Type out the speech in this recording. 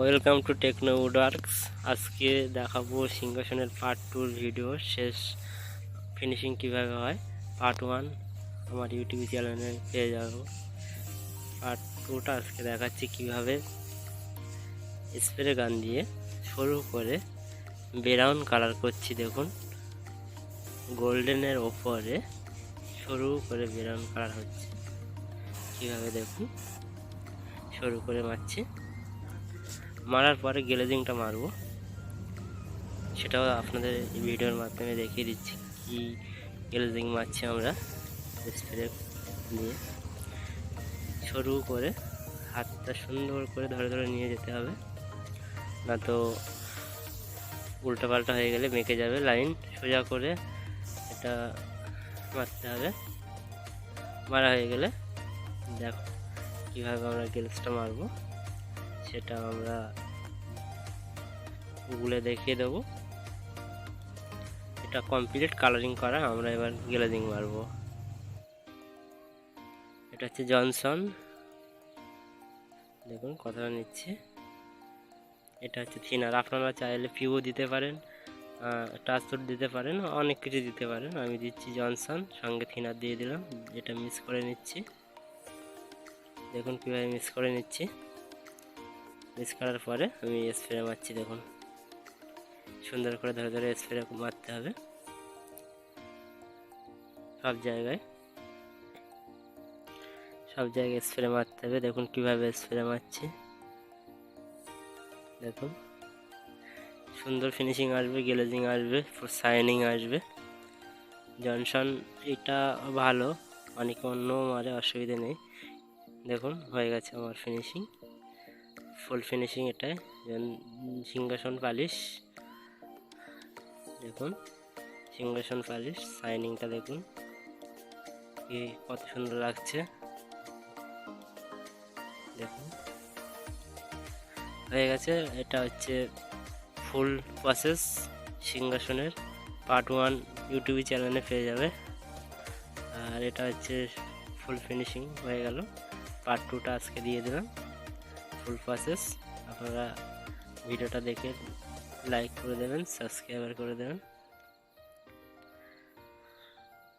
Welcome to techno উডওয়ার্কস আজকে দেখাবো সিংহাসনের পার্ট টুর ভিডিও শেষ ফিনিশিং কীভাবে হয়? পার্ট ওয়ান আমার ইউটিউব চ্যানেলে পেয়ে যাব। পার্ট টুটা আজকে দেখাচ্ছি কীভাবে স্প্রে গান দিয়ে শুরু করে ব্রাউন কালার করছি, দেখুন। গোল্ডেনের ওপরে শুরু করে ব্রাউন কালার হচ্ছে। কীভাবে দেখুন? শুরু করে মারছি। মারার পরে গ্লেজিংটা মারবো। সেটাও আপনাদের ভিডিওর মাধ্যমে দেখিয়ে দিচ্ছি কি গ্লেজিং মারছি আমরা স্প্রে দিয়ে। শুরু করে হাতটা সুন্দর করে ধরে ধরে নিয়ে যেতে হবে। না তো উল্টো পাল্টা হয়ে গেলে মেকে যাবে লাইন। সোজা করে এটা মারতে হবে। মারা হয়ে গেলে দেখো কীভাবে আমরা গেলসটা মারবো। সেটা আমরা গুগলে দেখিয়ে দেবো। এটা কমপ্লিট কালারিং করা, আমরা এবার গ্লেজিং মারবো। এটা হচ্ছে জনসন দেখুন, কথাটা নিচ্ছে। এটা হচ্ছে থিনার আপনারা চাইলে ফিউ দিতে পারেন ট্রান্সপোর্ট দিতে পারেন, অনেক কিছু দিতে পারেন। আমি দিচ্ছি জনসন সঙ্গে থিনার দিয়ে দিলাম, এটা মিস করে নিচ্ছি। দেখুন, কীভাবে মিস করে নিচ্ছি। মিক্স করার পরে আমি স্প্রে মারছি, দেখুন। সুন্দর করে ধরে ধরে স্প্রে মারতে হবে। সব জায়গায়। সব জায়গায় স্প্রে মারতে হবে। দেখুন কীভাবে স্প্রে মারছি। দেখুন। সুন্দর ফিনিশিং আসবে গ্লেজিং আসবে শাইনিং আসবে। জনসন এটা ভালো। অনেকে অন্য মারে, অসুবিধে নেই। দেখুন, হয়ে গেছে আমার ফিনিশিং ফুল ফিনিশিং যেন- সিংহাসন পালিশ দেখুন, সিংহাসন পালিশ শাইনিংটা দেখুন, কি কত সুন্দর লাগছে, দেখুন, হয়ে গেছে, এটা হচ্ছে ফুল প্রসেস সিংহাসনের পার্ট ওয়ান ইউটিউব চ্যানেলে পেয়ে যাবে, আর এটা হচ্ছে ফুল ফিনিশিং হয়ে গেল পার্ট টুটা আজকে দিয়ে দিলাম। ফুল প্রসেস আপনারা ভিডিওটা দেখে লাইক করে দেবেন সাবস্ক্রাইবার করে দেবেন।